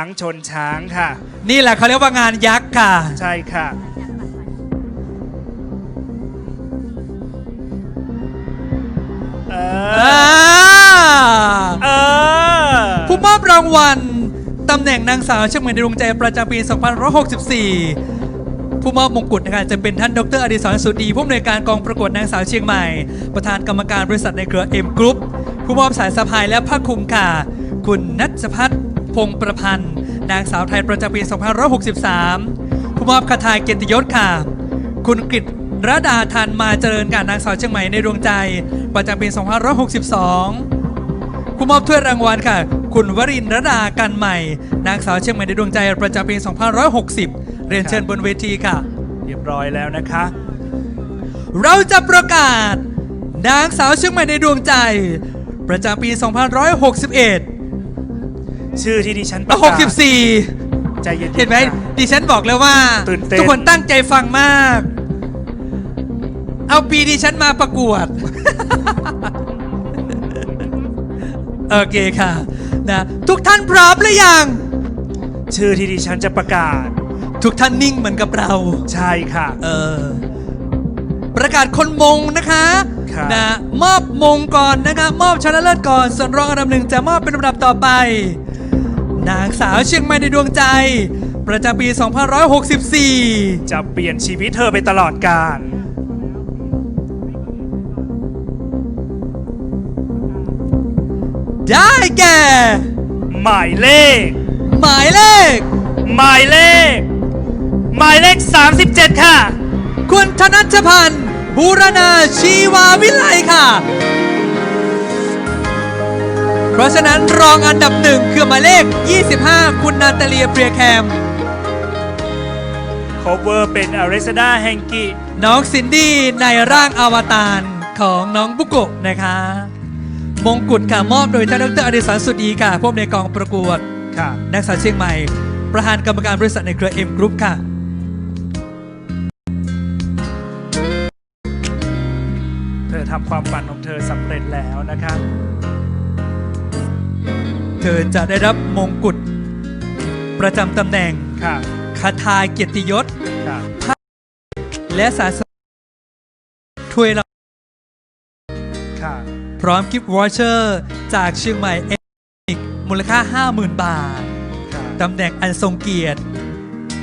ช้างชนช้างค่ะ นี่แหละเขาเรียกว่างานยักษ์ค่ะ ใช่ค่ะ เออ่าอเออ ผู้มอบรางวัลตำแหน่งนางสาวเชียงใหม่ในดวงใจประจำปี 2564 ผู้มอบมงกุฎนะคะจะเป็นท่านดรอดิศรสุดีผู้อำนวยการกองประกวดนางสาวเชียงใหม่ ประธานกรรมการบริษัทในเครือเอ็มกรุ๊ปผู้มอบสายสะพายและผ้าคลุมค่ะ คุณนัชพัฒน์ พงศ์ประพันธ์ นางสาวไทยประจำปี 2563 ผู้มอบคาถาเกียรติยศค่ะ คุณกฤษระดาทันมาเจริญการนางสาวเชียงใหม่ในดวงใจ ประจำปี 2562 ผู้มอบถ้วยรางวัลค่ะ คุณวรินทร์รดากันใหม่ นางสาวเชียงใหม่ในดวงใจประจำปี 2560 เรียนเชิญบนเวทีค่ะ เรียบร้อยแล้วนะคะ เราจะประกาศ นางสาวเชียงใหม่ในดวงใจ ประจำปี 2561 ชื่อที่ดิฉันประและกาศ64ใจเย็นๆเห็นไหมค่ะ ดิฉันบอกแล้วว่า ตื่นเต้น ทุกคนตั้งใจฟังมาก เอาปีดิฉันมาประกวด โอเคค่ะนะทุกท่านพร้อมหรือยัง ชื่อที่ดิฉันจะประกาศ ทุกท่านนิ่งเหมือนกับเรา ใช่ค่ะ เออประกาศคนมงนะคะครับ นะมอบมงก่อนนะคะ มอบชนะเลิศก่อน ส่วนรองอันดับหนึ่งจะมอบเป็นลำดับต่อไป นางสาวเชียงใหม่ในดวงใจ ประจำปี 2564 จะเปลี่ยนชีวิตเธอไปตลอดกาลได้แก่ หมายเลข หมายเลข หมายเลข หมายเลข 37 ค่ะ คุณธนัชพันธ์บูรณาชีวาวิไลค่ะ เพราะฉะนั้นรองอันดับหนึ่งคือหมายเลข 25 คุณนาตาเลียเปรียแคม cover เป็นอ r ร s ดาแฮงกิน้องซินดี้ในร่างอวตารของน้องบุโกะนะคะ มงกุฎค่ะมอบโดยท่านดรอดิศรสุดีค่ะผู้อำนวยกองประกวด ค่ะ นักศึกษาเชียงใหม่ ประธานกรรมการบริษัทในเครือเอ็มกรุ๊ปค่ะ เธอทำความฝันของเธอสำเร็จแล้วนะคะ เธอจะได้รับมงกุฎประจำตำแหน่งค่ะคาทาเกียรติยศค่ะและสาสถ้วยรางค่ะพร้อมกิฟต์วอเชอร์จากเชียงใหม่เอ็กมูลค่า 50,000 บาทค่ะตำแหน่งอันทรงเกียรติ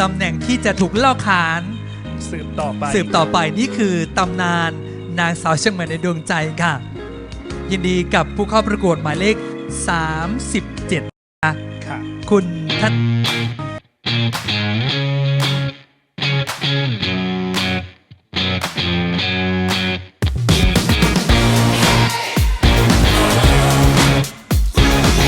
ตำแหน่งที่จะถูกเล่าขาน สืบต่อไปสืบต่อไปนี่คือตำนานนางสาวเชียงใหม่ในดวงใจค่ะ ยินดีกับผู้เข้าประกวดหมายเลข 37ค่ะค่ะ คุณทัศ